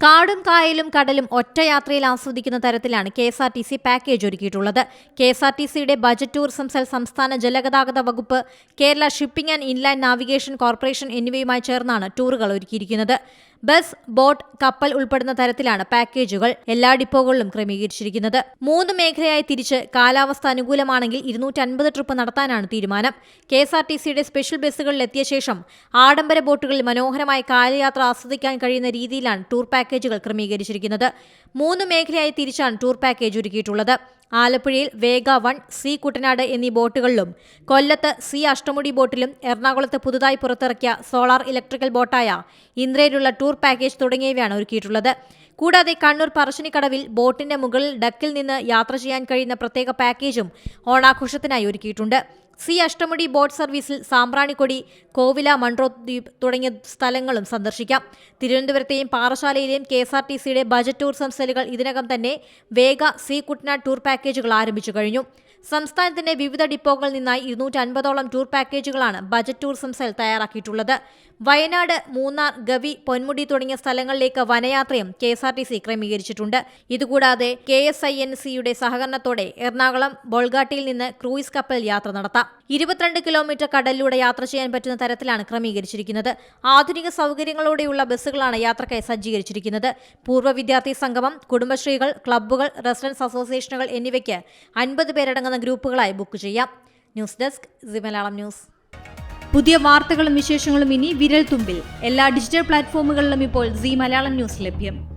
കാടും കായലും കടലും ഒറ്റ യാത്രയിൽ ആസ്വദിക്കുന്ന തരത്തിലാണ് K S R T C package ഒരുക്കിയിട്ടുള്ളത്. കെ എസ് ആർ ടി സിയുടെ ബജറ്റ് ടൂറിസം സെൽ സംസ്ഥാന ജലഗതാഗത വകുപ്പ് Kerala shipping and inland navigation corporation എന്നിവയുമായി ചേർന്നാണ് ടൂറുകൾ ഒരുക്കിയിരിക്കുന്നത്. ബസ് ബോട്ട് കപ്പൽ ഉൾപ്പെടുന്ന തരത്തിലാണ് പാക്കേജുകൾ എല്ലാ ഡിപ്പോകളിലും ക്രമീകരിച്ചിരിക്കുന്നത്. മൂന്ന് മേഖലയായി തിരിച്ച് കാലാവസ്ഥ അനുകൂലമാണെങ്കിൽ ഇരുന്നൂറ്റി അൻപത് ട്രിപ്പ് നടത്താനാണ് തീരുമാനം. കെ എസ് ആർ ടി സിയുടെ സ്പെഷ്യൽ ബസ്സുകളിൽ എത്തിയ ശേഷം ആഡംബര ബോട്ടുകളിൽ മനോഹരമായ കാലയാത്ര ആസ്വദിക്കാൻ കഴിയുന്ന രീതിയിലാണ് ടൂർ പാക്കേജുകൾ ക്രമീകരിച്ചിരിക്കുന്നത്. മൂന്ന് മേഖലയായി തിരിച്ചാണ് ടൂർ പാക്കേജ് ഒരുക്കിയിട്ടുള്ളത്. ആലപ്പുഴയിൽ വേഗ വൺ സി കുട്ടനാട് എന്നീ ബോട്ടുകളിലും കൊല്ലത്ത് സി അഷ്ടമുടി ബോട്ടിലും എറണാകുളത്ത് പുതുതായി പുറത്തിറക്കിയ സോളാർ ഇലക്ട്രിക്കൽ ബോട്ടായ ഇന്ദ്രയിലുള്ള ടൂർ പാക്കേജ് തുടങ്ങിയവയാണ് ഒരുക്കിയിട്ടുള്ളത്. കൂടാതെ കണ്ണൂർ പറശ്ശിനിക്കടവിൽ ബോട്ടിന്റെ മുകളിൽ ഡക്കിൽ നിന്ന് യാത്ര ചെയ്യാൻ കഴിയുന്ന പ്രത്യേക പാക്കേജും ഓണാഘോഷത്തിനായി ഒരുക്കിയിട്ടുണ്ട്. സി അഷ്ടമുടി ബോട്ട് സർവീസിൽ സാമ്പ്രാണിക്കൊടി കോവില മൺട്രോ ദ്വീപ് തുടങ്ങിയ സ്ഥലങ്ങളും സന്ദർശിക്കാം. തിരുവനന്തപുരത്തെയും പാറശാലയിലെയും കെ എസ് ആർ ടി സിയുടെ ബജറ്റ് ടൂറിസം സെല്ലുകൾ ഇതിനകം തന്നെ വേഗ സി കുട്ടനാട് ടൂർ പാക്കേജുകൾ ആരംഭിച്ചു കഴിഞ്ഞു. സംസ്ഥാനത്തിന്റെ വിവിധ ഡിപ്പോകളിൽ നിന്നായി ഇരുന്നൂറ്റി അൻപതോളം ടൂർ പാക്കേജുകളാണ് ബജറ്റ് ടൂറിസം സെൽ തയ്യാറാക്കിയിട്ടുള്ളത്. വയനാട് മൂന്നാർ ഗവി പൊന്മുടി തുടങ്ങിയ സ്ഥലങ്ങളിലേക്ക് വനയാത്രയും K S R T C ക്രമീകരിച്ചിട്ടുണ്ട്. ഇതുകൂടാതെ കെ എസ് ഐ എൻ സിയുടെ സഹകരണത്തോടെ എറണാകുളം ബോൾഗാട്ടിയിൽ നിന്ന് ക്രൂയിസ് കപ്പൽ യാത്ര നടത്താം. ഇരുപത്തിരണ്ട് കിലോമീറ്റർ കടലിലൂടെ യാത്ര ചെയ്യാൻ പറ്റുന്ന തരത്തിലാണ് ക്രമീകരിച്ചിരിക്കുന്നത്. ആധുനിക സൗകര്യങ്ങളോടെയുള്ള ബസ്സുകളാണ് യാത്രക്കായി സജ്ജീകരിച്ചിരിക്കുന്നത്. പൂർവ വിദ്യാർത്ഥി സംഗമം കുടുംബശ്രീകൾ ക്ലബ്ബുകൾ റെസിഡൻസ് അസോസിയേഷനുകൾ എന്നിവയ്ക്ക് അൻപത് പേരടങ്ങുന്ന ഗ്രൂപ്പുകളായി ബുക്ക് ചെയ്യാം. News desk C Malayalam news. പുതിയ വാർത്തകളും വിശേഷങ്ങളും ഇനി വിരൽ തുമ്പിൽ എല്ലാ ഡിജിറ്റൽ പ്ലാറ്റ്ഫോമുകളിലും ഇപ്പോൾ സി മലയാളം ന്യൂസ് ലഭ്യം.